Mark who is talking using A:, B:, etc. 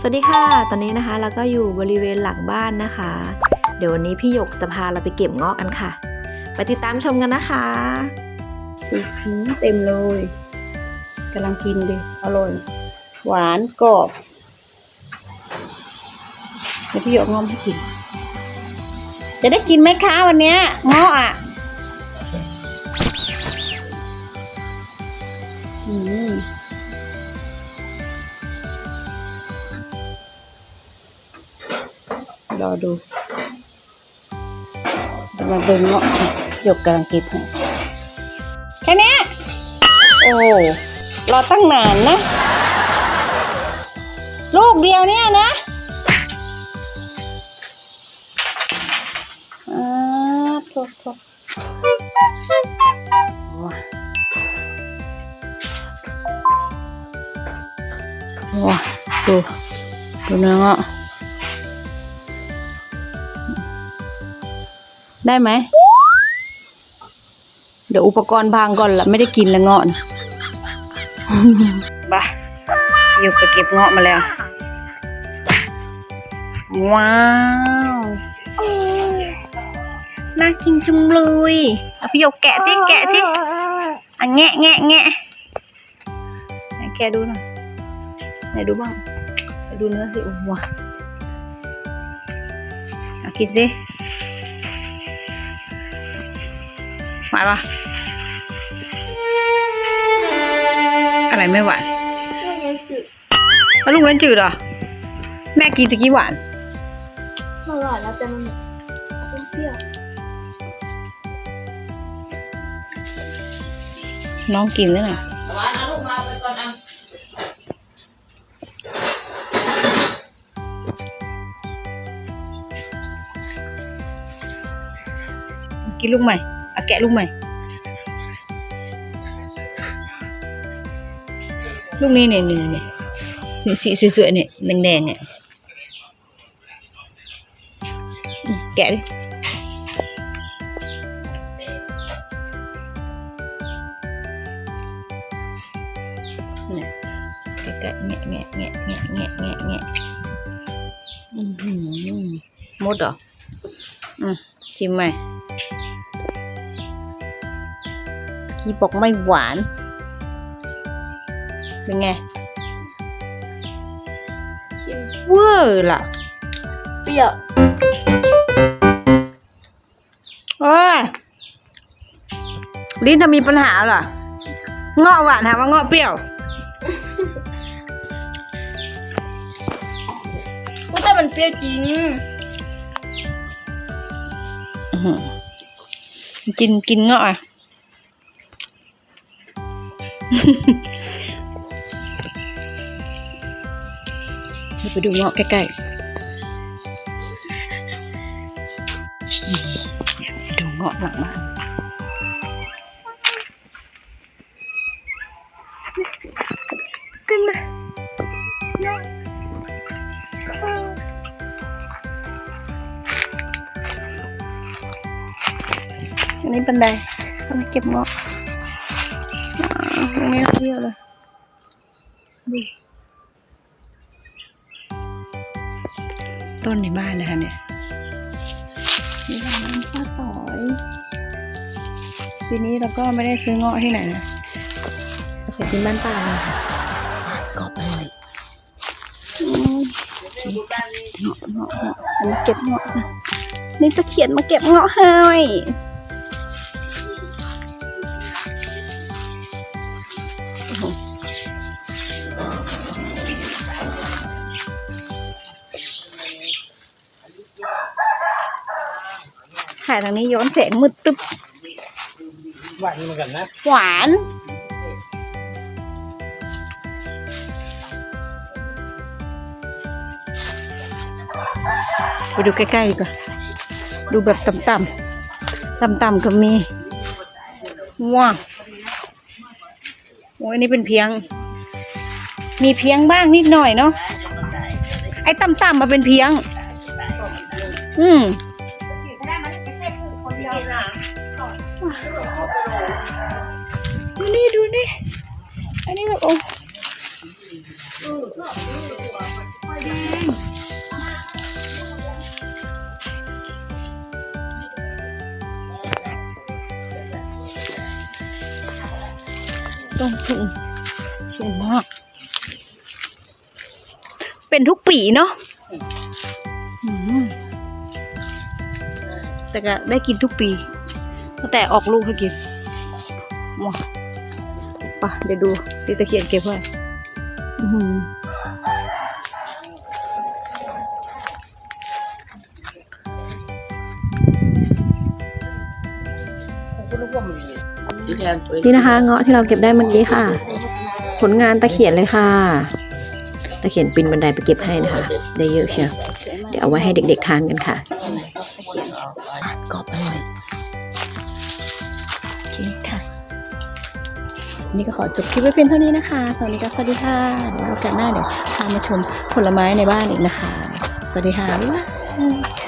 A: สวัสดีค่ะ ตอนนี้นะคะเราก็อยู่บริเวณหลังบ้านนะคะ เดี๋ยววันนี้พี่หยกจะพาเราไปเก็บเงาะกันค่ะ ไปติดตามชมกันนะคะ
B: สีหืมเต็มเลยกำลังกินดิอร่อยหวานกรอบเดี๋ยวพี่หยกงอมให้กิน จะได้กินไหมคะวันนี้เงาะอะอืม รอดูมาดินเงาะหยกกำลังเก็บให้แค่นี้โอ้รอตั้งนานนะ ลูกเดียวเนี่ยนะอ่าโทษโทษว้าว้าดูดูเนื้อเงาะ ได้ไหม เดี๋ยวอุปกรณ์พังก่อนละไม่ได้กินละเงาะบ้าอยู่ไปเก็บเงาะมาแล้ว ว้าวน่ากินจุงเลยเอาพี่หยกแกะที่แกะที่อะแงะแงะแงะแกะดูหน่อยไหนดูบ้างดูเนื้อสิอ้ว้าวเอากินสิานปะอะไรไม่หวานแล้วลูกนั้นจืดเหรอ แม่กินตะกี้หวาน
C: อร่อยแล้วแต่มันเปรี้ยว
B: น้องกินแล้วนะกินลูกใหม่เอาแกะลูกใหม่ลูกนี้เนี่ยเนี่ยเนี่ยนี่สีสวยๆเนี่ยแดงๆเนี่ยอืมแกะดิเนี่ยแกะแงะแงะแงะแงะแงะแงะแงะอือหือหมดเหรออืมชิ มไหมพี่บอกไม่หวาน เป็นไง
C: ชิม
B: เวอร์ล่ะ
C: เปรี้ยว
B: โอ้ยลิ้นจะมีปัญหาเหรอเงาะหวานถามว่าเงาะเปรี้ยว
C: ว่าแต่มันเปรี้ยวจริง
B: อื้อหือกินกินเงาะอะ เดี๋ยวไปดูเงาะใกล้ๆอืมไปดูเงาะหลังบ้านขึ้นมาอันนี้บันไดต้องเก็บเงาะ อ่าตรงนี้เที่ยวเลยดูต้นในบ้านนะคะเนี่ยนี่ทำน้ำปลาสอยปีนี้เราก็ไม่ได้ซื้อเงาะที่ไหนนะ
A: เสร็จกินบ้านป่าเลยค่ะกรอบอร่อย
B: อืมเงาะเงาะเงาะอันนี้เก็บเงาะนะนี่ตะเขียนมาเก็บเงาะให้ ถ่ายทางนี้ย้อนแสงมืดตึ๊บ
D: หวานเหมือนกันนะ
B: หวานไปดูใกล้ๆดีกว่า ดูแบบต่ำๆ ต่ำๆก็มี ว้าวโอ้ยนี่เป็นเพียง มีเพียงบ้างนิดหน่อยเนาะ ไอ้ต่ำๆมาเป็นเพียง อืม ดูนี่อันนี้แบบโอ้ต้นสูงสูงมาก เป็นทุกปีเนาะอืมแต่ก็ได้กินทุกปีตั้งแต่ออกลูกให้กินว้า ปะเดี๋ยวดูตีตะเคียนเก็บไว้อื้อหือ
A: นี่นะคะ เงาะที่เราเก็บได้เมื่อกี้ค่ะ ผลงานตะเขียนเลยค่ะ ตะเขียนปีนบันไดไปเก็บให้นะคะ ได้เยอะเชียวเดี๋ยวเอาไว้ให้เด็กๆทานกันค่ะกรอบอร่อย นี่ก็ขอจบคลิปไว้เพียงเท่านี้นะคะ สวัสดีค่ะสวัสดีค่ะเดี๋ยวโอกาสหน้าเดี๋ยวพามาชมผลไม้ในบ้านอีกนะคะ สวัสดีค่ะบ๊ายบาย